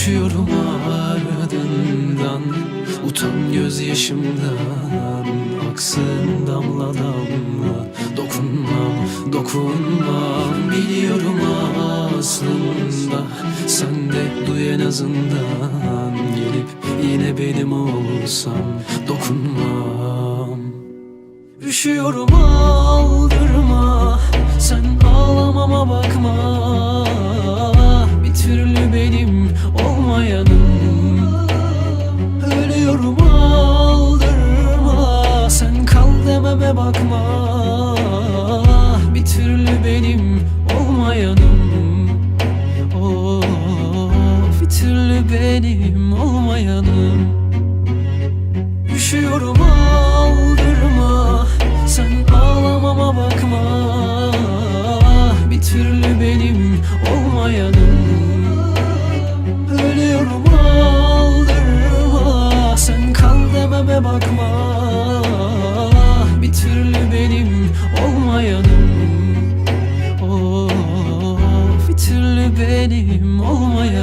Koşuyorum ardından Utan gözyaşımdan Aksın damla damla. Dokunmam, dokunmam Biliyorum aslında. Sen de duy en azından Gelip yine benim olsan. Dokunmam Üşüyorum aldırma benim olmayanım. Ölüyorum aldırma. Sen kal dememe bakma. Bir türlü benim olmayanım. Of bir türlü benim olmayanım. Üşüyorum aldırma. Sen ağlamama bakma. Bir türlü benim olmayanım ama Bir türlü benim olmayanım. Of bir türlü benim olmayanım.